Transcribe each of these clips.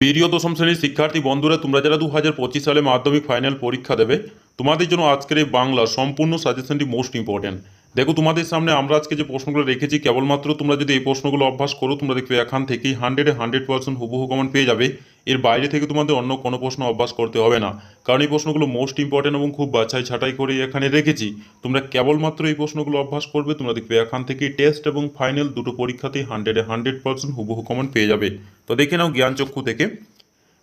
প্রিয় দশম শ্রেণির শিক্ষার্থী বন্ধুরা, তোমরা যারা দু হাজার পঁচিশ সালে মাধ্যমিক ফাইনাল পরীক্ষা দেবে, তোমাদের জন্য আজকের এই বাংলা সম্পূর্ণ সাজেশনটি মোস্ট ইম্পর্টেন্ট দেখো, তোমাদের সামনে আমরা আজকে যে প্রশ্নগুলো রেখেছি, কেবলমাত্র তোমরা যদি এই প্রশ্নগুলো অভ্যাস করো, তোমরা দেখবে এখান থেকেই হান্ড্রেডে হান্ড্রেড পার্সেন্ট হুবহু কমন পেয়ে যাবে। এর বাইরে থেকে তোমাদের অন্য কোনো প্রশ্ন অভ্যাস করতে হবে না। কারণ এই প্রশ্নগুলো মোস্ট ইম্পর্টেন্ট এবং খুব বাছাই ছাঁটাই করে এখানে রেখেছি। তোমরা কেবলমাত্র এই প্রশ্নগুলো অভ্যাস করবে, তোমরা দেখবে এখান থেকেই টেস্ট এবং ফাইনাল দুটো পরীক্ষাতেই হান্ড্রেডে হান্ড্রেড পার্সেন্ট হুবহু কমন পেয়ে যাবে। তো দেখে নাও জ্ঞানচক্ষু থেকে।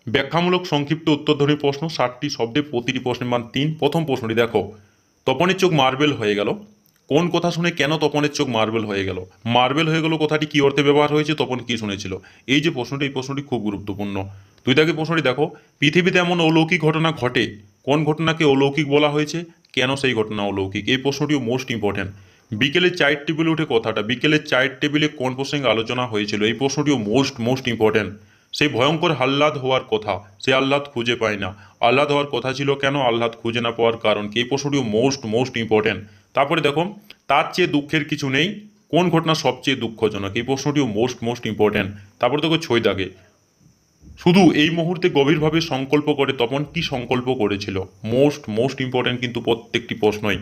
ব্যাখ্যামূলক সংক্ষিপ্ত উত্তরধ্বনি প্রশ্ন, ষাটটি শব্দে প্রতিটি প্রশ্নের মান তিন। প্রথম প্রশ্নটি দেখো, তপনের চোখ মার্বেল হয়ে গেল। কোন কথা শুনে কেন তপনের চোখ মার্বেল হয়ে গেল? মার্বেল হয়ে গেল কথাটি কি অর্থে ব্যবহার হয়েছে? তপন কি শুনেছিল? এই যে প্রশ্নটি, এই প্রশ্নটি খুব গুরুত্বপূর্ণ। তুই দাগে প্রশ্নটি দেখো, পৃথিবীতে এমন অলৌকিক ঘটনা ঘটে, কোন ঘটনাকে অলৌকিক বলা হয়েছে? কেন সেই ঘটনা অলৌকিক? এই প্রশ্নটিও মোস্ট ইম্পর্ট্যান্ট বিকেলে চায়ের টেবিলে উঠে কথাটা, বিকেলে চায়ের টেবিলে কোন প্রসঙ্গে আলোচনা হয়েছিল? এই প্রশ্নটিও মোস্ট মোস্ট ইম্পর্ট্যান্ট সেই ভয়ঙ্কর আহ্লাদ হওয়ার কথা, সে আহ্লাদ খুঁজে পায় না। আহ্লাদ হওয়ার কথা ছিল কেন আহ্লাদ খুঁজে না পাওয়ার কারণ কি? এই প্রশ্নটিও মোস্ট মোস্ট ইম্পর্ট্যান্ট তারপরে দেখো, তার চেয়ে দুঃখের কিছু নেই, কোন ঘটনা সবচেয়ে দুঃখজনক? এই প্রশ্নটিও মোস্ট মোস্ট ইম্পর্ট্যান্ট তারপরে দেখো ছয় দাগে শুধু এই মুহূর্তে গভীরভাবে সংকল্প করে তপন কি সংকল্প করেছিল? মোস্ট মোস্ট ইম্পর্ট্যান্ট কিন্তু প্রত্যেকটি প্রশ্নই।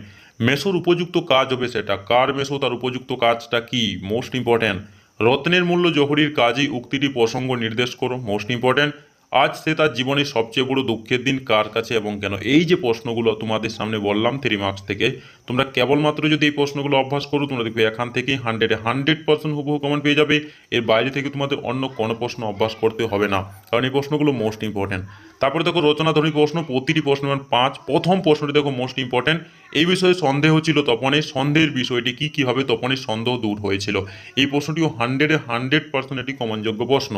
মেসোর উপযুক্ত কাজ হবে সেটা। কার মেসো, তার উপযুক্ত কাজটা কি? মোস্ট ইম্পর্ট্যান্ট রত্নের মূল্য জহরির কাজই উক্তিটি প্রসঙ্গ নির্দেশ করো মোস্ট ইম্পর্ট্যান্ট আজ সে তার জীবনের সবচেয়ে বড় দুঃখের দিন কার কাছে এবং কেন? এই যে প্রশ্নগুলো তোমাদের সামনে বললাম থ্রি মার্কস থেকে, তোমরা কেবলমাত্র যদি এই প্রশ্নগুলো অভ্যাস করো, তোমরা দেখবে এখান থেকেই হান্ড্রেডে হান্ড্রেড পার্সেন্ট হুবহু কমন পেয়ে যাবে। এর বাইরে থেকে তোমাদের অন্য কোনো প্রশ্ন অভ্যাস করতে হবে না, কারণ এই প্রশ্নগুলো মোস্ট ইম্পর্ট্যান্ট তারপরে দেখো রচনাধর্মী প্রশ্ন, প্রতিটি প্রশ্ন পাঁচ, প্রথম প্রশ্নটি দেখো মোস্ট ইম্পর্ট্যান্ট এই বিষয়ে সন্দেহ ছিল তপনের সন্দেহের বিষয়টি কি, কীভাবে তপনের সন্দেহ দূর হয়েছিল? এই প্রশ্নটিও হান্ড্রেডে হান্ড্রেড পার্সেন্ট একটি কমনযোগ্য প্রশ্ন।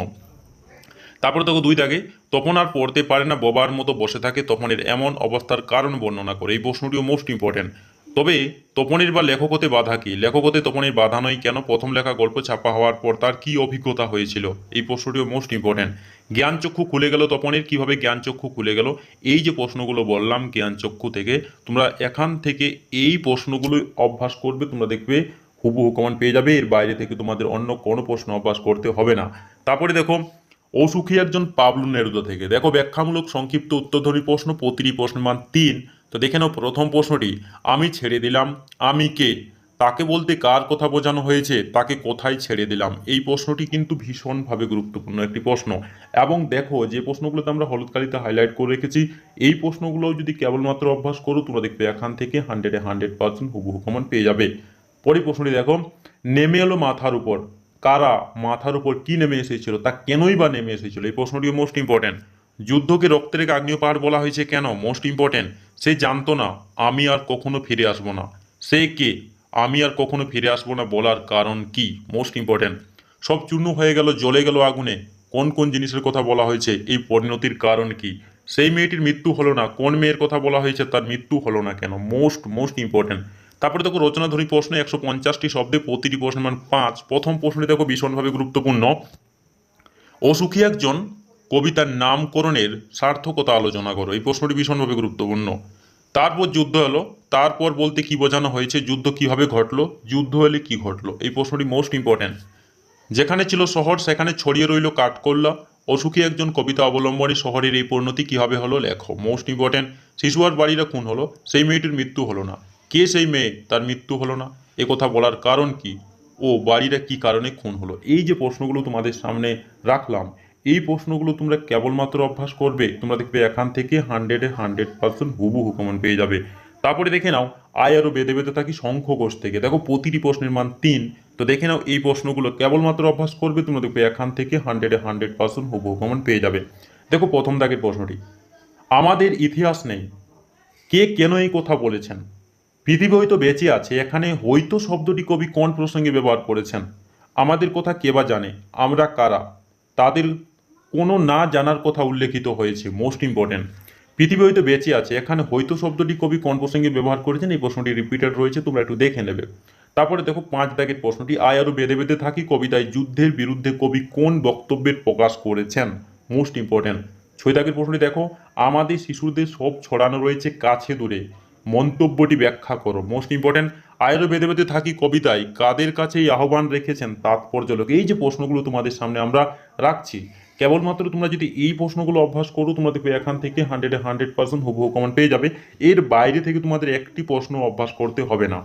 তারপরে দেখো দুই দাগে, তখন আর পড়তে পারে না, ববার মতো বসে থাকে, তপনের এমন অবস্থার কারণ বর্ণনা করে। এই প্রশ্নটিও মোস্ট ইম্পর্ট্যান্ট তবে তপনের বা লেখকতে বাধা কি? লেখকতে তপনের বাধা নয় কেন? প্রথম লেখা গল্প ছাপা হওয়ার পর তার কি অভিজ্ঞতা হয়েছিল? এই প্রশ্নটিও মোস্ট ইম্পর্ট্যান্ট জ্ঞানচক্ষু খুলে গেল তপনের, কীভাবে জ্ঞানচক্ষু খুলে গেল? এই যে প্রশ্নগুলো বললাম জ্ঞানচক্ষু থেকে, তোমরা এখান থেকে এই প্রশ্নগুলো অভ্যাস করবে, তোমরা দেখবে হুবহু কমান পেয়ে যাবে, এর বাইরে থেকে তোমাদের অন্য কোনো প্রশ্ন অভ্যাস করতে হবে না। তারপরে দেখো অসুখী একজন পাবলু নেরুদা থেকে। দেখো, ব্যাখ্যামূলক সংক্ষিপ্ত উত্তরধ্বনি প্রশ্ন, প্রতিটি প্রশ্ন মান তিন। তো দেখে নাও, প্রথম প্রশ্নটি, আমি ছেড়ে দিলাম, আমি কে? তাকে বলতে কার কথা বোঝানো হয়েছে, তাকে কোথায় ছেড়ে দিলাম? এই প্রশ্নটি কিন্তু ভীষণভাবে গুরুত্বপূর্ণ একটি প্রশ্ন। এবং দেখো, যে প্রশ্নগুলোতে আমরা হলুদ কালিতে হাইলাইট করে রেখেছি, এই প্রশ্নগুলো যদি কেবলমাত্র অভ্যাস করো, তোমরা দেখবে এখান থেকে হান্ড্রেডে হান্ড্রেড পার্সেন্ট হুবহু কমন পেয়ে যাবে। পরে প্রশ্নটি দেখো, নেমে এলো মাথার উপর। কারা মাথার উপর কি নেমে এসেছিল, তা কেনই বা নেমে এসেছিল, এই প্রশ্নটিও মোস্ট ইম্পর্ট্যান্ট যুদ্ধকে রক্তের আগ্নেয় পাহাড় বলা হয়েছে কেন? মোস্ট ইম্পর্ট্যান্ট সে জানতো না, আমি আর কখনো ফিরে আসব না। সে কে? আমি আর কখনো ফিরে আসব না বলার কারণ কি? মোস্ট ইম্পর্ট্যান্ট সব চূর্ণ হয়ে গেল, জ্বলে গেল আগুনে। কোন কোন জিনিসের কথা বলা হয়েছে, এই পরিণতির কারণ কি? সেই মেয়েটির মৃত্যু হলো না, কোন মেয়ের কথা বলা হয়েছে, তার মৃত্যু হলো না কেন? মোস্ট মোস্ট ইম্পর্ট্যান্ট তারপরে দেখো রচনাধরী প্রশ্ন একশো পঞ্চাশটি শব্দে প্রতিটি প্রশ্ন, মান পাঁচ। প্রথম প্রশ্নটি দেখো ভীষণভাবে গুরুত্বপূর্ণ। অসুখী একজন কবিতার নামকরণের সার্থকতা আলোচনা করো। এই প্রশ্নটি ভীষণভাবে গুরুত্বপূর্ণ। তারপর যুদ্ধ এলো তারপর বলতে কি বোঝানো হয়েছে? যুদ্ধ কীভাবে ঘটলো? যুদ্ধ এলে কি ঘটলো? এই প্রশ্নটি মোস্ট ইম্পর্ট্যান্ট যেখানে ছিল শহর, সেখানে ছড়িয়ে রইল কাঠকোল্লা। অসুখী একজন কবিতা অবলম্বনে শহরের এই পরিণতি কীভাবে হলো? লেখো। মোস্ট ইম্পর্ট্যান্ট শিশু আর বাড়িরা খুন হলো। সেই মেয়েটির মৃত্যু হলো না। কে সেই মেয়ে? তার মৃত্যু হলো না। এ কথা বলার কারণ কি? ও বাড়িরা কি কারণে খুন হলো? এই যে প্রশ্নগুলো তোমাদের সামনে রাখলাম, এই প্রশ্নগুলো তোমরা কেবলমাত্র অভ্যাস করবে, তোমরা দেখবে এখান থেকে হান্ড্রেডে হান্ড্রেড পার্সেন্ট হুবু হুকমন পেয়ে যাবে। তারপরে দেখে নাও, আয় আরও বেঁধে বেঁধে থাকি শঙ্খ কোষ থেকে। দেখো, প্রতিটি প্রশ্নের মান তিন। তো দেখে নাও, এই প্রশ্নগুলো কেবলমাত্র অভ্যাস করবে, তোমরা দেখবে এখান থেকে হান্ড্রেডে হান্ড্রেড পার্সেন্ট হুবু হুকমন পেয়ে যাবে। দেখো, প্রথম দাগের প্রশ্নটি। আমাদের ইতিহাস নেই। কে কেন এই কথা বলেছেন? পৃথিবী হয়তো বেঁচে আছে, এখানে হয়তো শব্দটি কবি কোন প্রসঙ্গে ব্যবহার করেছেন? আমাদের কথা কে বা জানে? আমরা কারা? তাদের কোনো না জানার কথা উল্লেখিত হয়েছে মোস্ট ইম্পর্ট্যান্ট পৃথিবী হয়তো বেঁচে আছে, এখানে হয়তো শব্দটি কবি কোন প্রসঙ্গে ব্যবহার করেছেন? এই প্রশ্নটি রিপিটেড রয়েছে, তোমরা একটু দেখে নেবে। তারপরে দেখো, পাঁচ দাগের প্রশ্নটি, আয় আরও বেঁধে বেঁধে থাকি, কবিতায় যুদ্ধের বিরুদ্ধে কবি কোন বক্তব্যের প্রকাশ করেছেন? মোস্ট ইম্পর্ট্যান্ট ছয় দাগের প্রশ্নটি দেখো, আমাদের শিশুদের সব ছড়ানো রয়েছে কাছে দূরে। মন্তব্যটি ব্যাখ্যা করো। মোস্ট ইম্পর্ট্যান্ট আয়রো বেদে থাকি কবিতায়, কাদের কাছে এই আহ্বান রেখেছেন তাৎপর্য লোক? এই যে প্রশ্নগুলো তোমাদের সামনে আমরা রাখছি, কেবলমাত্র তোমরা যদি এই প্রশ্নগুলো অভ্যাস করো, তোমরা দেখবে এখান থেকে হান্ড্রেডে হান্ড্রেড পার্সেন্ট হুবহু কমেন্ট পেয়ে যাবে। এর বাইরে থেকে তোমাদের একটি প্রশ্ন অভ্যাস করতে হবে না।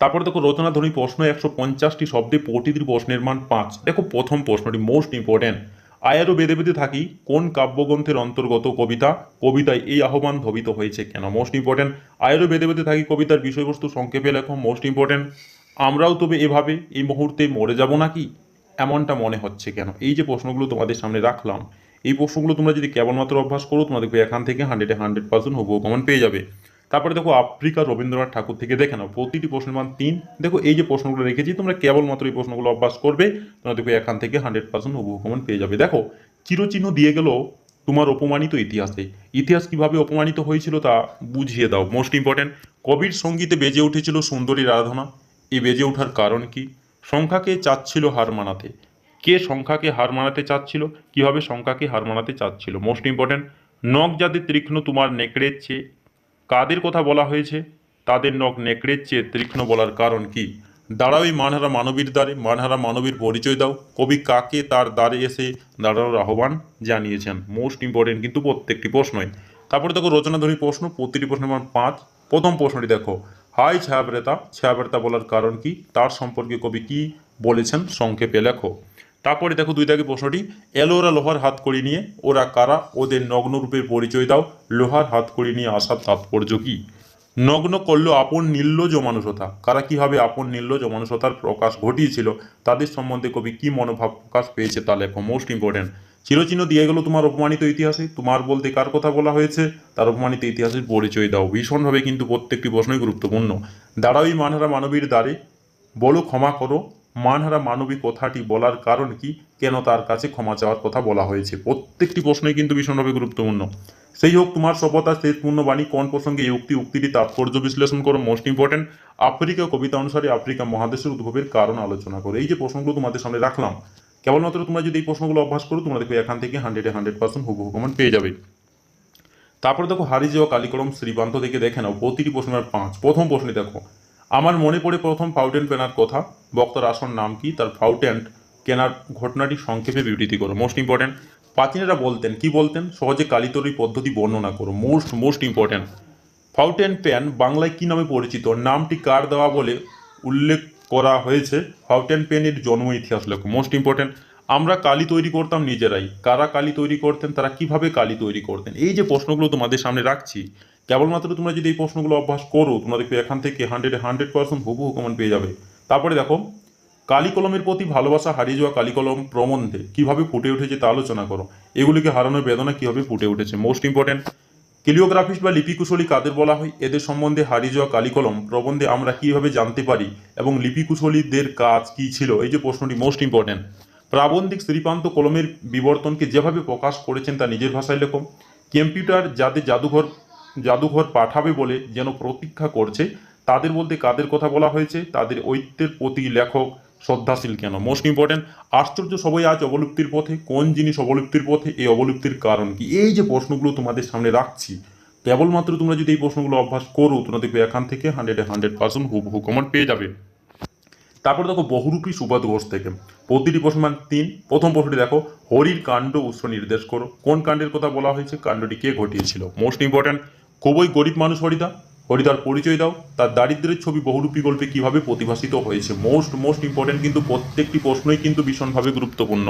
তারপরে দেখো রচনাধ্বনি প্রশ্ন একশো পঞ্চাশটি শব্দে প্রতিটি প্রশ্নের মান পাঁচ। দেখো, প্রথম প্রশ্নটি মোস্ট ইম্পর্টেন্ট আয়ারও বেদে বেদে থাকি, কোন কাব্যগ্রন্থের অন্তর্গত কবিতা, কবিতায় এই আহ্বান ধবিত হয়েছে কেন? মোস্ট ইম্পর্টেন্ট আয়ারও বেদে বেদে থাকি কবিতার বিষয়বস্তু সংক্ষেপে লেখো। মোস্ট ইম্পর্টেন্ট আমরাও তবে এভাবে এই মুহূর্তে মরে যাব নাকি? এমনটা মনে হচ্ছে কেন? এই যে প্রশ্নগুলো তোমাদের সামনে রাখলাম, এই প্রশ্নগুলো তোমরা যদি কেবলমাত্র অভ্যাস করো, তোমাদের এখান থেকে হান্ড্রেডে হান্ড্রেড পার্সেন্ট হুবহু কমন পেয়ে যাবে। তারপরে দেখো আফ্রিকা রবীন্দ্রনাথ ঠাকুর থেকে দেখে নাও, প্রতিটি প্রশ্নের মান তিন। দেখো এই যে প্রশ্নগুলো রেখেছি, তোমরা কেবলমাত্র এই প্রশ্নগুলো অভ্যাস করবে, তোমরা দেখবে এখান থেকে হান্ড্রেড পার্সেন্ট হুবহু কমন পেয়ে যাবে। দেখো, চিরচিহ্ন দিয়ে গেল তোমার অপমানিত ইতিহাসে। ইতিহাস কীভাবে অপমানিত হয়েছিল তা বুঝিয়ে দাও। মোস্ট ইম্পর্টেন্ট কবির সঙ্গীতে বেজে উঠেছিল সুন্দরীর আরাধনা এই বেজে ওঠার কারণ কি? সংখ্যাকে চাচ্ছিল হার মানাতে। কে সংখ্যাকে হার মানাতে চাচ্ছিল? কীভাবে সংখ্যাকে হার মানাতে চাচ্ছিল? মোস্ট ইম্পর্টেন্ট নখ যাদের তীক্ষ্ণ তোমার নেকড়ের চেয়ে। কাদের কথা বলা হয়েছে? তাদের নখ নেকড়ের চেয়ে তীক্ষ্ণ বলার কারণ কি? দাঁড়াও এই মানহারা মানবীর দ্বারে, মানহারা মানবীর পরিচয় দাও। কবি কাকে তার দ্বারে এসে দাঁড়ানোর আহ্বান জানিয়েছেন? মোস্ট ইম্পর্টেন্ট কিন্তু প্রত্যেকটি প্রশ্নই। তারপরে দেখো রচনাধনী প্রশ্ন, প্রতিটি প্রশ্নের মান পাঁচ। প্রথম প্রশ্নটি দেখো। হাই ছায়াব্রেতা ছায়াব্রেতা বলার কারণ কি? তার সম্পর্কে কবি কি বলেছেন? সংক্ষেপে লেখো। তারপরে দেখো দুই দাগে প্রশ্নটি এলো ওরা লোহার হাত করি নিয়ে, ওরা কারা? ওদের নগ্ন রূপের পরিচয় দাও, লোহার হাত করি নিয়ে আসার তাৎপর্য কি? নগ্ন করল আপন নির্লজ মানুষতা কারা কীভাবে আপন নির্লজ মানুষতার প্রকাশ ঘটিয়েছিল, তাদের সম্বন্ধে কবি কি মনোভাব প্রকাশ পেয়েছে তা লেখো মোস্ট ইম্পর্টেন্ট চিরচিহ্ন দিয়ে গেল তোমার অপমানিত ইতিহাসে। তোমার বলতে কার কথা বলা হয়েছে? তার অপমানিত ইতিহাসের পরিচয় দাও। ভীষণভাবে কিন্তু প্রত্যেকটি প্রশ্নই গুরুত্বপূর্ণ। দাঁড়াওই মানহারা মানবীর দ্বারে। বলো, ক্ষমা করো। মানহারা মানবী কথাটি বলার কারণ কি? কেন তার কাছে ক্ষমা চাওয়ার কথা বলা হয়েছে? প্রত্যেকটি প্রশ্নই কিন্তু ভীষণভাবে গুরুত্বপূর্ণ। সেই হোক, তোমার সভ্যতার শেষ পূর্ণবাণী কোন প্রসঙ্গে এই উক্তি, উক্তিটি তাৎপর্য বিশ্লেষণ করো? মোস্ট ইম্পর্টেন্ট আফ্রিকা কবিতা অনুসারে আফ্রিকা মহাদেশের উদ্ভবের কারণ আলোচনা করো। এই যে প্রশ্নগুলো তোমাদের সামনে রাখলাম, কেবলমাত্র তোমরা যদি এই প্রশ্নগুলো অভ্যাস করো, তোমরা দেখবে এখান থেকে হান্ড্রেডে হান্ড্রেড পার্সেন্ট হুবহু কমন পেয়ে যাবে। তারপরে দেখো হারিয়ে যাওয়া কালিকলম শ্রীবান্ত থেকে দেখে নাও, প্রতিটি প্রশ্নের পাঁচ। প্রথম প্রশ্নে দেখো আমার মনে পড়ে প্রথম ফাউটেন পেনার কথা। বক্তার আসন নাম কি? তার ফাউটেন কেনার ঘটনাটি সংক্ষেপে বিবৃতি করো। মোস্ট ইম্পর্টেন্ট প্রাচীনেরা বলতেন, কি বলতেন? সহজে কালিতরি পদ্ধতি বর্ণনা করো। Most most important fountain pen বাংলায় কি নামে পরিচিত? নামটি কার দেওয়া বলে উল্লেখ করা হয়েছে? ফাউটেন পেনের জন্ম ইতিহাস লেখো। মোস্ট ইম্পর্টেন্ট আমরা কালি তৈরি করতাম নিজেরাই। কারা কালি তৈরি করতেন? তারা কীভাবে কালি তৈরি করতেন? এই যে প্রশ্নগুলো তোমাদের সামনে রাখছি কেবলমাত্র তোমরা যদি এই প্রশ্নগুলো অভ্যাস করো, তোমরা দেখবে এখান থেকে হান্ড্রেডে হান্ড্রেড পার্সেন্ট হুবহু কমন পেয়ে যাবে। তারপরে দেখো কালি কলমের প্রতি ভালোবাসা হারিয়ে যাওয়া কালি কলম প্রবন্ধে কীভাবে ফুটে উঠেছে তা আলোচনা করো। এগুলিকে হারানোর বেদনা কীভাবে ফুটে উঠেছে? মোস্ট ইম্পর্টেন্ট ক্লিওগ্রাফিস্ট বা লিপিকুশলী কাদের বলা হয়? এদের সম্বন্ধে হারিয়ে যাওয়া কালিকলম প্রবন্ধে আমরা কীভাবে জানতে পারি? এবং লিপিকুশলীদের কাজ কি ছিল? এই যে প্রশ্নটি মোস্ট ইম্পর্টেন্ট প্রাবন্ধিক শ্রীপান্ত কলমের বিবর্তনকে যেভাবে প্রকাশ করেছেন তা নিজের ভাষায় লেখো। কম্পিউটার যাদের জাদুঘর জাদুঘর পাঠাবে বলে যেন প্রতীক্ষা করছে। তাদের বলতে কাদের কথা বলা হয়েছে? তাদের ঐত্যের প্রতি লেখক শ্রদ্ধাশীল কেন? মোস্ট ইম্পর্টেন্ট আশ্চর্য সবাই আজ অবলুপ্তির পথে। কোন জিনিস অবলুপ্তির পথে? এই অবলুপ্তির কারণ কি? এই যে প্রশ্নগুলো তোমাদের সামনে রাখছি, কেবলমাত্র তোমরা যদি এই প্রশ্নগুলো অভ্যাস করো, তোমরা দেখবে এখান থেকে হান্ড্রেডে হান্ড্রেড পার্সেন্ট হুবহু কমন পেয়ে যাবে। তারপর দেখো বহুরূপী সুবাদ ঘোষ থেকে। প্রতিটি প্রশ্ন মান তিন। প্রথম প্রশ্নটি দেখো, হরির কাণ্ড উৎস নির্দেশ করো। কোন কাণ্ডের কথা বলা হয়েছে? কাণ্ডটি কে ঘটিয়েছিল? মোস্ট ইম্পর্ট্যান্ট খুবই গরিব মানুষ হরিদা। হরিদার পরিচয় দাও। তার দারিদ্রের ছবি বহুরূপী গল্পে কীভাবে প্রতিভাসিত হয়েছে? মোস্ট মোস্ট ইম্পর্ট্যান্ট কিন্তু প্রত্যেকটি প্রশ্নই কিন্তু ভীষণভাবে গুরুত্বপূর্ণ।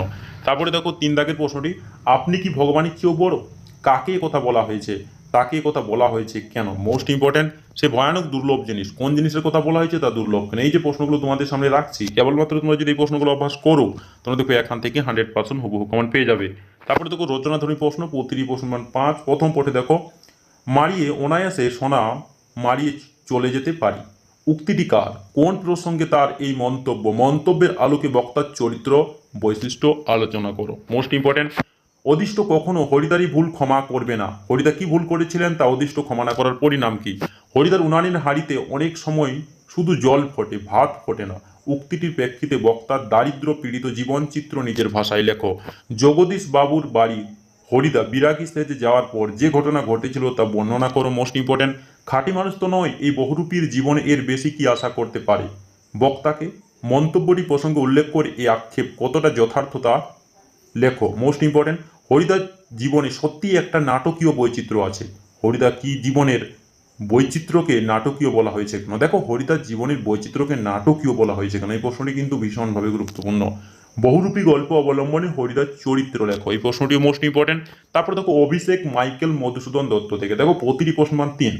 তারপরে দেখো তিন দাগের প্রশ্নটি, আপনি কি ভগবানের চেয়েও বড়? কাকে কথা বলা হয়েছে? তাকে কথা বলা হয়েছে কেন? মোস্ট ইম্পর্ট্যান্ট সে ভয়ানক দুর্লভ জিনিস। কোন জিনিসের কথা বলা হয়েছে তা দুর্লভ কেন? এই যে প্রশ্নগুলো তোমাদের সামনে রাখছি, কেবলমাত্র তোমরা যদি এই প্রশ্নগুলো অভ্যাস করো, তোমরা দেখো এখান থেকে হান্ড্রেড পার্সেন্ট হুবহু কমন পেয়ে যাবে। তারপরে দেখো রচনাধনী প্রশ্ন প্রতিটি প্রশ্ন পাঁচ, প্রথম পথে দেখো মারিয়ে অনায়াসে সোনা মারিয়ে চলে যেতে পারি। উক্তিটি কার? কোন প্রসঙ্গে তার এই মন্তব্য? মন্তব্যের আলোকে বক্তার চরিত্র বৈশিষ্ট্য আলোচনা করো। মোস্ট ইম্পর্টেন্ট অদিষ্ট কখনো হরিদারই ভুল ক্ষমা করবে না। হরিদা কি ভুল করেছিলেন তা অদিষ্ট ক্ষমা না করার পরিণাম কি? হরিদার উনানের হাড়িতে অনেক সময় শুধু জল ফোটে, ভাত ফোটে না। উক্তিটির প্রেক্ষিতে বক্তার দারিদ্র পীড়িত জীবনচিত্র নিজের ভাষায় লেখো। জগদীশ বাবুর বাড়ি হরিদা বিরাগী সেজে যাওয়ার পর যে ঘটনা ঘটেছিল তা বর্ণনা করো মোস্ট ইম্পর্টেন্ট খাঁটি মানুষ তো নয়, এই বহুরূপীর জীবনে এর বেশি কি আশা করতে পারে? বক্তাকে মন্তব্যটি প্রসঙ্গে উল্লেখ করে এই আক্ষেপ কতটা যথার্থতা? লেখো মোস্ট ইম্পর্টেন্ট হরিদার জীবনে সত্যিই একটা নাটকীয় বৈচিত্র্য আছে। হরিদা কি জীবনের বৈচিত্র্যকে নাটকীয় বলা হয়েছে কেন? দেখো হরিদার জীবনের বৈচিত্র্যকে নাটকীয় বলা হয়েছে কেন? এই প্রশ্নটি কিন্তু ভীষণভাবে গুরুত্বপূর্ণ। বহুরূপী গল্প অবলম্বনে হরিদার চরিত্র লেখো। এই প্রশ্নটিও মোস্ট ইম্পর্টেন্ট তারপর দেখো, অভিষেক, মাইকেল, মধুসূদন দত্ত থেকে। দেখো, প্রতিটি প্রশ্ন মান তিন।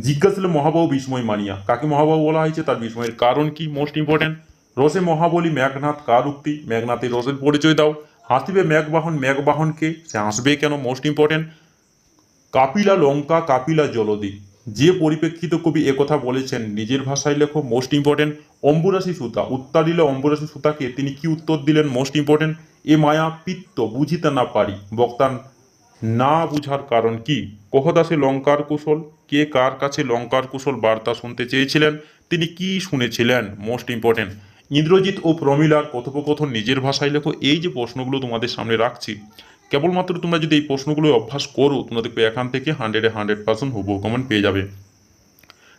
জিজ্ঞাসলে মহাবাহু বিস্ময় মানিয়া। কাকে মহাবাহু বলা হয়েছে? তার বিস্ময়ের কারণ কি মোস্ট ইম্পর্টেন্ট রসে মহাবলী, মেঘনাথ, কার উক্তি? মেঘনাথের রসের পরিচয় দাও। হাসিবে মেঘবাহন, মেঘবাহনকে? সে হাসবে কেন মোস্ট ইম্পর্টেন্ট কাপিলা লঙ্কা, কাপিলা জলদি। যে পরিপ্রেক্ষিত কবি একথা বলেছেন, নিজের ভাষায় লেখো মোস্ট ইম্পর্টেন্ট অম্বুরাশি সুতা। উত্তারিল অম্বুরাশি সুতাকে তিনি কি উত্তর দিলেন? মোস্ট ইম্পর্টেন্ট এ মায়া পিত্ত বুঝিতে না পারি। বক্তান, না বুঝার কারণ কি? কহদাসে লঙ্কার কুশল? কে কার কাছে লঙ্কার কুশল বার্তা শুনতে চেয়েছিলেন? তিনি কি শুনেছিলেন? মোস্ট ইম্পর্টেন্ট ইন্দ্রজিৎ ও প্রমিলার কথোপকথন নিজের ভাষায় লেখো। এই যে প্রশ্নগুলো তোমাদের সামনে রাখছি কেবলমাত্র তোমরা যদি এই প্রশ্নগুলো অভ্যাস করো, তোমরা দেখবে এখান থেকে হান্ড্রেডে হান্ড্রেড পার্সেন্ট হুবহু কমেন্ট পেয়ে যাবে।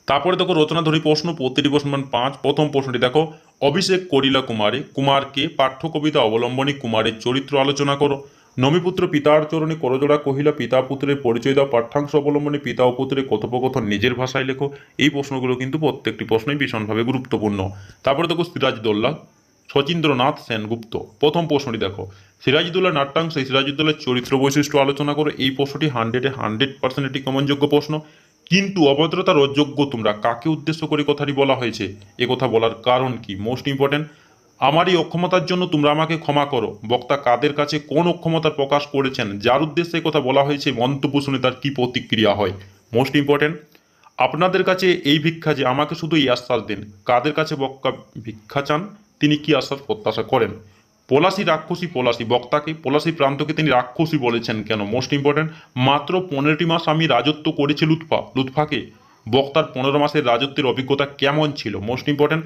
তারপরে দেখো রচনাধরী প্রশ্ন, প্রতিটি প্রশ্ন মান পাঁচ। প্রথম প্রশ্নটি দেখো, অভিষেক করিলা কুমারে, কুমারকে পাঠ্য কবিতা অবলম্বনে কুমারের চরিত্র আলোচনা করো। নমিপুত্র পিতার চরণে করজোড়া কহিলা, পিতা পুত্রের পরিচয় দাও, পাঠ্যাংশ অবলম্বনে পিতা ও পুত্রের কথোপকথন নিজের ভাষায় লেখো। এই প্রশ্নগুলো কিন্তু প্রত্যেকটি প্রশ্নই ভীষণভাবে গুরুত্বপূর্ণ। তারপরে দেখো সিরাজদৌল্লা শচীন্দ্রনাথ সেনগুপ্ত। প্রথম প্রশ্নটি দেখো। সিরাজদৌল্লা নাট্যাংশে সিরাজউদ্দৌলার চরিত্র বৈশিষ্ট্য আলোচনা করো এই প্রশ্নটি হান্ড্রেডে হান্ড্রেড পার্সেন্ট একটি কমনযোগ্য প্রশ্ন। কিন্তু অভদ্রতার অযোগ্য তোমরা কাকে উদ্দেশ্য করে কথাটি বলা হয়েছে? এ কথা বলার কারণ কি? মোস্ট ইম্পর্টেন্ট আমার এই অক্ষমতার জন্য তোমরা আমাকে ক্ষমা করো। বক্তা কাদের কাছে কোন অক্ষমতা প্রকাশ করেছেন? যার উদ্দেশ্যে কথা বলা হয়েছে, মন্তব্য শুনে তার কি প্রতিক্রিয়া হয়? মোস্ট ইম্পর্টেন্ট আপনাদের কাছে এই ভিক্ষা যে আমাকে শুধু এই আশ্বাস দিন। কাদের কাছে বক্তা ভিক্ষা চান? তিনি কি আশ্বাস প্রত্যাশা করেন? পলাশি রাক্ষসী পলাশি বক্তাকে, পলাশি প্রান্তকে তিনি রাক্ষসী বলেছেন কেন? মোস্ট ইম্পর্টেন্ট মাত্র পনেরোটি মাস আমি রাজত্ব করেছি লুৎফা। লুৎফাকে বক্তার পনেরো মাসের রাজত্বের অভিজ্ঞতা কেমন ছিল? মোস্ট ইম্পর্টেন্ট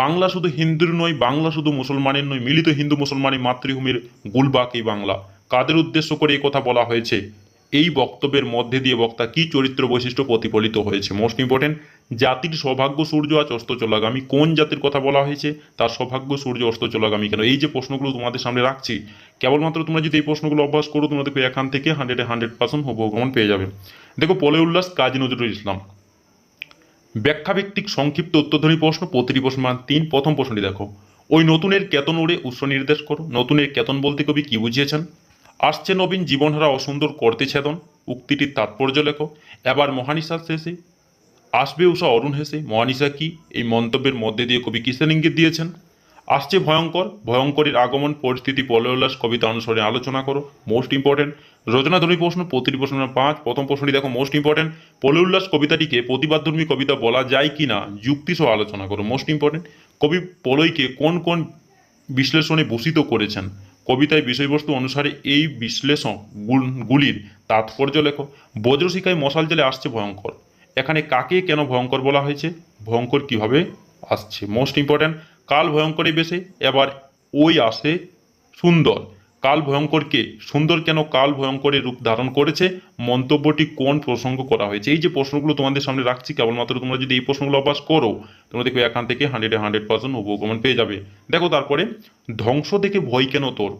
বাংলা শুধু হিন্দুর নয়, বাংলা শুধু মুসলমানের নয়, মিলিত হিন্দু মুসলমানের মাতৃভূমির গুলবাক এই বাংলা। কাদের উদ্দেশ্য করে এই কথা বলা হয়েছে? এই বক্তব্যের মধ্যে দিয়ে বক্তা কি চরিত্র বৈশিষ্ট্য প্রতিফলিত হয়েছে? মোস্ট ইম্পর্টেন্ট জাতির সৌভাগ্য সূর্য আজ অস্ত চলাগামী কোন জাতির কথা বলা হয়েছে? তার সৌভাগ্য সূর্য অস্ত চলাগামী কেন? এই যে প্রশ্নগুলো তোমাদের সামনে রাখছি, কেবলমাত্র তোমরা যদি এই প্রশ্নগুলো অভ্যাস করো তোমরা দেখবে এখান থেকে হান্ড্রেডে হান্ড্রেড পার্সেন্ট হবগমন পেয়ে যাবে। দেখো, পলে উল্লাস, কাজী নজরুল ইসলাম। ব্যাখ্যাভিত্তিক সংক্ষিপ্ত উত্তরধ্বনি প্রশ্ন, প্রতিটি প্রশ্ন মান তিন। প্রথম প্রশ্নটি দেখো, ওই নতুনের কেতন উড়ে উৎস নির্দেশ করো। নতুনের কেতন বলতে কবি কি বুঝিয়েছেন? আসছে নবীন জীবনহারা অসুন্দর করতে ছেদন, উক্তিটির তাৎপর্য লেখো। এবার মহানিশার শেষে আসবে উষা অরুণ হেসে মহানিশা কি এই মন্তব্যের মধ্যে দিয়ে কবি কিসের ইঙ্গিত দিয়েছেন? আসছে ভয়ঙ্কর, ভয়ঙ্করের আগমন, পরিস্থিতি পলয়োল্লাস কবিতা অনুসারে আলোচনা করো মোস্ট ইম্পর্টেন্ট রচনাধর্মী প্রশ্ন, প্রতিটি প্রশ্ন পাঁচ। প্রথম প্রশ্নটি দেখো মোস্ট ইম্পর্টেন্ট পলয়োল্লাস কবিতাটিকে প্রতিবাদধর্মী কবিতা বলা যায় কি না যুক্তি সহ আলোচনা করো মোস্ট ইম্পর্টেন্ট কবি পলয়কে কোন কোন বিশ্লেষণে ভূষিত করেছেন? কবিতায় বিষয়বস্তু অনুসারে এই বিশ্লেষণ গুল- গুলির তাৎপর্য লেখো। বজ্রশিখায় মশাল জেলে আসছে ভয়ঙ্কর। এখানে কাকে কেন ভয়ঙ্কর বলা হয়েছে? ভয়ঙ্কর কীভাবে আসছে? মোস্ট ইম্পর্ট্যান্ট কাল ভয়ঙ্করী বেশে, এবার ওই আসে সুন্দর। কাল ভয়ঙ্করকে সুন্দর কেন কাল ভয়ঙ্করের রূপ ধারণ করেছে? মন্তব্যটি কোন প্রসঙ্গ করা হয়েছে? এই যে প্রশ্নগুলো তোমাদের সামনে রাখছি, কেবলমাত্র তোমরা যদি এই প্রশ্নগুলো অভ্যাস করো, তোমরা দেখবে এখান থেকে হান্ড্রেডে হান্ড্রেড পার্সেন্ট উপকমন পেয়ে যাবে। দেখো তারপরে, ধ্বংস দেখে ভয় কেন তোর?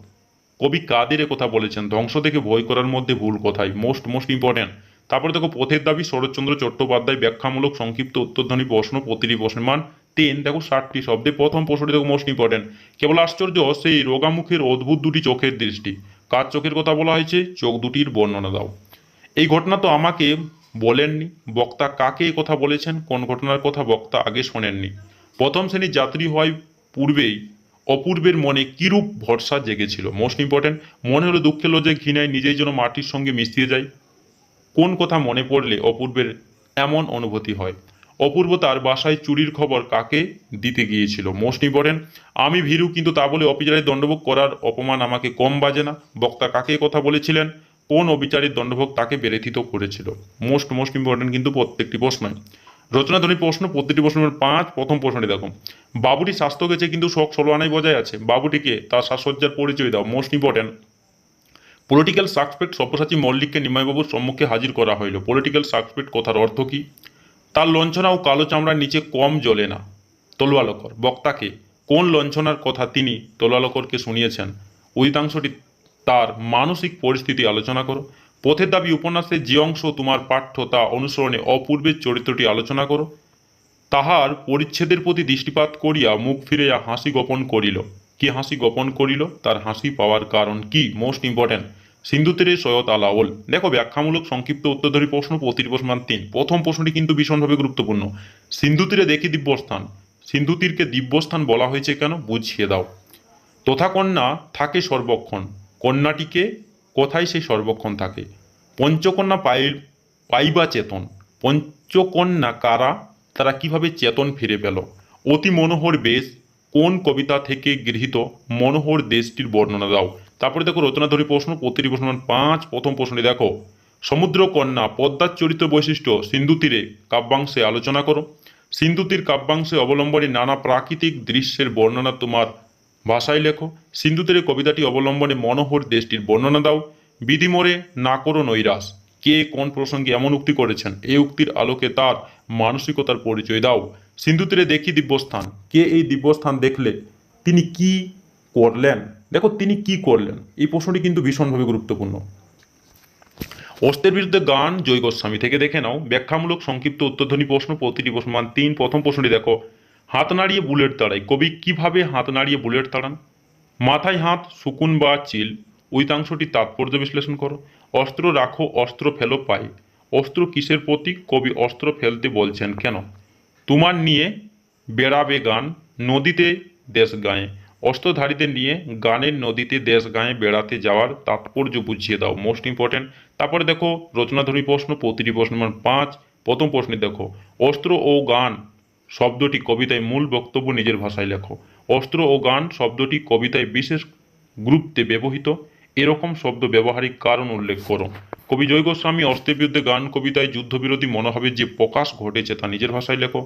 কবি কাদের কথা বলেছেন, ধ্বংস থেকে ভয় করার মধ্যে ভুল কথাই মোস্ট মোস্ট ইম্পর্ট্যান্ট তারপরে দেখো পথের দাবি, শরৎচন্দ্র চট্টোপাধ্যায় ব্যাখ্যামূলক সংক্ষিপ্ত উত্তরধ্বনি প্রশ্ন, প্রতিটি প্রশ্নের মান টেন দেখো ষাটটি শব্দে। প্রথম প্রশ্নটি দেখো মোস্ট ইম্পর্ট্যান্ট কেবল আশ্চর্য, সেই রোগামুখের অদ্ভুত দুটি চোখের দৃষ্টি। কার চোখের কথা বলা হয়েছে? চোখ দুটির বর্ণনা দাও। এই ঘটনা তো আমাকে বলেননি। বক্তা কাকে কথা বলেছেন? কোন ঘটনার কথা বক্তা আগে শোনেননি? প্রথম শ্রেণির যাত্রী হওয়ায় পূর্বেই অপূর্বের মনে কিরূপ ভরসা জেগেছিল? মোস্ট ইম্পর্ট্যান্ট মনে হলো দুঃখে লজ্জায় ঘৃণায় নিজেই যেন মাটির সঙ্গে মিশিয়ে যায়। কোন কথা মনে পড়লে অপূর্বের এমন অনুভূতি হয়? অপূর্ব তার বাসায় চুরির খবর কাকে দিতে গিয়েছিল? মোস্ট ইম্পর্টেন্ট আমি ভীরু, কিন্তু তা বলে অবিচারের দণ্ডভোগ করার অপমান আমাকে কম বাজে না। বক্তা কাকে কথা বলেছিলেন? কোন অবিচারের দণ্ডভোগ তাকে বেরেথিত করেছিল? মোস্ট মোস্ট ইম্পর্টেন্ট কিন্তু প্রত্যেকটি প্রশ্নই। রচনাধ্বনি প্রশ্ন প্রতিটি প্রশ্ন পাঁচ, প্রথম প্রশ্নটি দেখো বাবুটি স্বাস্থ্য গেছে, কিন্তু শখ ষোলো আনাই বজায় আছে। বাবুটিকে তার সাজসজ্জার পরিচয় দাও। Most important political suspect Sabyasachi মল্লিককে নিমাইবাবুর সম্মুখে হাজির করা হইল। পলিটিক্যাল সাসপেক্ট কথার অর্থ কী? তার লঞ্ছনা ও কালো চামড়ার নিচে কম জ্বলে না। তলোয়ালকর, বক্তাকে কোন লঞ্ছনার কথা তিনি তলোয়ালকরকে শুনিয়েছেন? অধিকাংশটি তার মানসিক পরিস্থিতি আলোচনা করো। পথের দাবি উপন্যাসের যে অংশ তোমার পাঠ্য তা অনুসরণে অপূর্বের চরিত্রটি আলোচনা করো। তাহার পরিচ্ছেদের প্রতি দৃষ্টিপাত করিয়া মুখ ফিরিয়া হাসি গোপন করিল। কি হাসি গোপন করিল? তার হাসি পাওয়ার কারণ কি? মোস্ট ইম্পর্ট্যান্ট সিন্ধু তীরে সৈয়দ আলাওল দেখো, ব্যাখ্যামূলক সংক্ষিপ্ত উত্তরধরী প্রশ্ন প্রতিটি প্রশ্ন মান তিন। প্রথম প্রশ্নটি কিন্তু ভীষণভাবে গুরুত্বপূর্ণ। সিন্ধু তীরে দেখি দিব্যস্থান। সিন্ধু তীরকে দিব্যস্থান বলা হয়েছে কেন? বুঝিয়ে দাও। তথা কন্যা থাকে সর্বক্ষণ। কন্যাটিকে কোথায় সেই সর্বক্ষণ থাকে? পঞ্চকন্যা পাই, পাইবা চেতন। পঞ্চকন্যা কারা? তারা কীভাবে চেতন ফিরে পেল? অতি মনোহর বেশ কোন কবিতা থেকে গৃহীত মনোহর দেশটির বর্ণনা দাও। তারপরে দেখো রচনাধরী প্রশ্ন, প্রতিটি প্রশ্ন পাঁচ, প্রথম প্রশ্নটি দেখো। সমুদ্র কন্যা পদ্মার চরিত্র বৈশিষ্ট্য, সিন্ধু তীরে কাব্যাংশে আলোচনা করো। সিন্ধু তীর কাব্যাংশে অবলম্বনে নানা প্রাকৃতিক দৃশ্যের বর্ণনা তোমার ভাষায় লেখো। সিন্ধু তীরে কবিতাটি অবলম্বনে মনোহর দেশটির বর্ণনা দাও। বিধিমোরে না করো নৈরাস কে কোন প্রসঙ্গে এমন উক্তি করেছেন? এই উক্তির আলোকে তার মানসিকতার পরিচয় দাও। সিন্ধু তীরে দেখি দিব্যস্থান। কে এই দিব্যস্থান দেখলে? তিনি কি করলেন? দেখো, তিনি কি করলেন? এই প্রশ্নটি কিন্তু ভীষণভাবে গুরুত্বপূর্ণ। অস্ত্রের বিরুদ্ধে গান জয় গোস্বামী। থেকে দেখে নাও, ব্যাখ্যামূলক সংক্ষিপ্ত উত্তরধ্বনি প্রশ্ন, প্রতিটি প্রশ্ন, মান তিন, প্রথম প্রশ্নটি দেখো। হাত নাড়িয়ে বুলেট তাড়াই। কবি কীভাবে হাত নাড়িয়ে বুলেট তাড়ান? মাথায় হাত, শুকুন বা চিল। ঐতাংশটি তাৎপর্য বিশ্লেষণ করো। অস্ত্র রাখো, অস্ত্র ফেলো পাই। অস্ত্র কিসের প্রতীক? কবি অস্ত্র ফেলতে বলছেন, কেন? তোমার নিয়ে বেড়াবে গান, নদীতে দেশ গায়ে। অস্ত্রধারীদের নিয়ে গানের নদীতে দেশ গায়ে বেড়াতে যাওয়ার তাৎপর্য বুঝিয়ে দাও। মোস্ট ইম্পর্ট্যান্ট তারপরে দেখো রচনাধরী প্রশ্ন, প্রতিটি প্রশ্ন নম্বর পাঁচ, প্রথম প্রশ্নে দেখো, অস্ত্র ও গান শব্দটি কবিতায় মূল বক্তব্য নিজের ভাষায় লেখো। অস্ত্র ও গান শব্দটি কবিতায় বিশেষ গুরুত্বে ব্যবহৃত। এরকম শব্দ ব্যবহারিক কারণ উল্লেখ করো কবি জয় গোস্বামী অস্ত্রের বিরুদ্ধে গান, কবিতায় যুদ্ধবিরোধী মনোভাবের যে প্রকাশ ঘটেছে তা নিজের ভাষায় লেখো।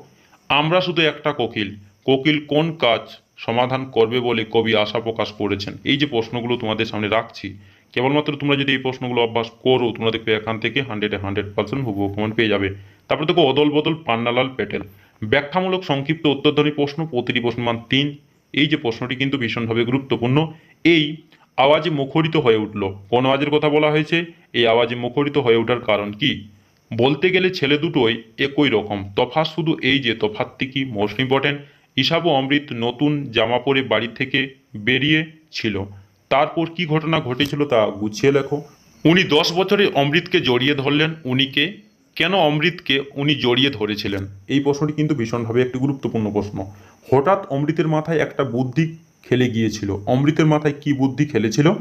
আমরা শুধু একটা কোকিল। কোকিল কোন কাজ সমাধান করবে বলে কবি আশা প্রকাশ করেছেন? এই যে প্রশ্নগুলো তোমাদের সামনে রাখছি, কেবলমাত্র তোমরা যদি এই প্রশ্নগুলো অভ্যাস করো, তোমরা দেখবে এখান থেকে হান্ড্রেডে হান্ড্রেড পার্সেন্ট হুবহু কমেন্ট পেয়ে যাবে। তারপরে দেখো, অদল বদল পান্নালাল প্যাটেল। ব্যাখ্যামূলক সংক্ষিপ্ত উত্তরধ্বনি প্রশ্ন, প্রতিটি প্রশ্ন মান তিন। এই যে প্রশ্নটি কিন্তু ভীষণভাবে গুরুত্বপূর্ণ। এই আওয়াজে মুখরিত হয়ে উঠল। কোন আওয়াজের কথা বলা হয়েছে? এই আওয়াজে মুখরিত হয়ে ওঠার কারণ কি? বলতে গেলে ছেলে দুটোই একই রকম। তফাৎ শুধু এই যে তফাতটি কি মোস্ট ইম্পর্ট্যান্ট ইসাবু অমৃত নতুন জামা পরে বাড়ি থেকে বেরিয়ে ছিল তারপর কি ঘটনা ঘটেছিল তা গুছিয়ে লেখো। উনি দশ বছরে অমৃতকে জড়িয়ে ধরলেন। উনিকে কেন অমৃতকে উনি জড়িয়ে ধরেছিলেন? এই প্রশ্নটি কিন্তু ভীষণভাবে একটি গুরুত্বপূর্ণ প্রশ্ন। হঠাৎ অমৃতের মাথায় একটা বুদ্ধি খেলে গিয়েছিল। অমৃতের মাথায় কি বুদ্ধি খেলেছিল?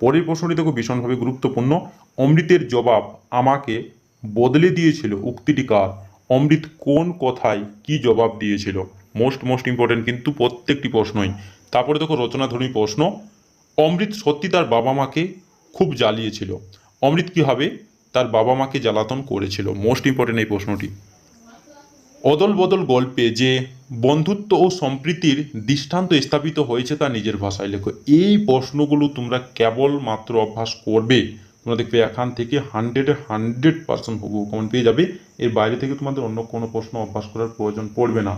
পরের প্রশ্নটি দেখো ভীষণভাবে গুরুত্বপূর্ণ। অমৃতের জবাব আমাকে বদলে দিয়েছিল। উক্তিটি কার? অমৃত কোন কথায় কি জবাব দিয়েছিল? মোস্ট মোস্ট ইম্পর্টেন্ট কিন্তু প্রত্যেকটি প্রশ্নই। তারপরে দেখো রচনাধর্মী প্রশ্ন। অমৃত সত্যি তার বাবা মাকে খুব জ্বালিয়েছিল। অমৃত কীভাবে তার বাবা মাকে জ্বালাতন করেছিল। মোস্ট ইম্পর্টেন্ট এই প্রশ্নটি। অদল বদল গল্পে যে বন্ধুত্ব ও সম্প্রীতির দৃষ্টান্ত স্থাপিত হয়েছে তা নিজের ভাষায় লেখো। এই প্রশ্নগুলো তোমরা কেবল মাত্র অভ্যাস করবে, তোমরা দেখবে এখান থেকে হান্ড্রেডে হান্ড্রেড পার্সেন্ট হুবহু কমেন্ট পেয়ে যাবে। এর বাইরে থেকে তোমাদের অন্য কোনো প্রশ্ন অভ্যাস করার প্রয়োজন পড়বে না।